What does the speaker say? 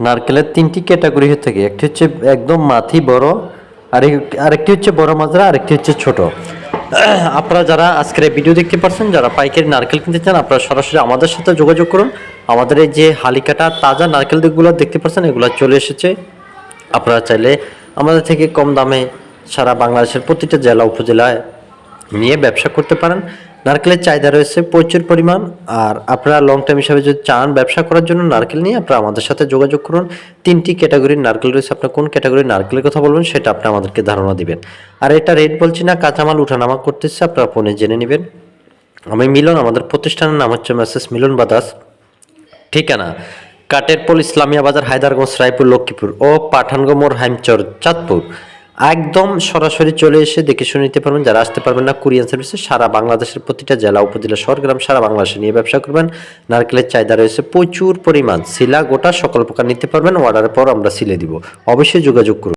নারকেলের তিনটি ক্যাটাগরি থাকে একটি হচ্ছে একদম মাথি বড়, আর আরেকটি হচ্ছে বড় মাজরা, আরেকটি হচ্ছে ছোট। আপনারা যারা আজকের ভিডিও দেখতে পাচ্ছেন যারা পাইকারি নারকেল কিনতে চান, আপনারা সরাসরি আমাদের সাথে যোগাযোগ করুন। আমাদের এই যে হালিকাটা, তাজা নারকেল দিকগুলো দেখতে পাচ্ছেন এগুলো চলে এসেছে। আপনারা চাইলে আমাদের থেকে কম দামে সারা বাংলাদেশের প্রতিটা জেলা, উপজেলায় নিয়ে ব্যবসা করতে পারেন। নারকেলের চাহিদা রয়েছে প্রচুর পরিমাণ, আর আপনারা লং টাইম হিসাবে যদি চান ব্যবসা করার জন্য নারকেল নিয়ে, আপনারা আমাদের সাথে যোগাযোগ করুন। তিনটি ক্যাটাগরির নারকেল রয়েছে। আপনার কোন ক্যাটাগরির নারকেলের কথা বলবেন সেটা আপনি আমাদেরকে ধারণা দিবেন। আর এটা রেট বলছি না, কাঁচামাল উঠানামা করতেছে, আপনারা ফোনে জেনে নেবেন। আমি মিলন, আমাদের প্রতিষ্ঠানের নাম হচ্ছে মেসেস মিলন বাদাস। ঠিকানা, কাটেরপোল ইসলামিয়া বাজার, হায়দারগঞ্জ, রায়পুর, লক্ষ্মীপুর ও পাঠানগোমর, হাইমচর, চাঁদপুর। একদম সরাসরি চলে এসে দেখে শুনে নিতে পারবেন, যারা আসতে পারবেন না, কুরিয়ান সার্ভিসে, সারা বাংলাদেশের প্রতিটা জেলা, উপজেলা সরগ্রাম গ্রাম, সারা বাংলাদেশে নিয়ে ব্যবসা করবেন। নারকেলের চাহিদা রয়েছে প্রচুর পরিমাণ। শিলা গোটা সকল প্রকার নিতে পারবেন, অর্ডারের পর আমরা সিলে দিব। অবশ্যই যোগাযোগ করুন।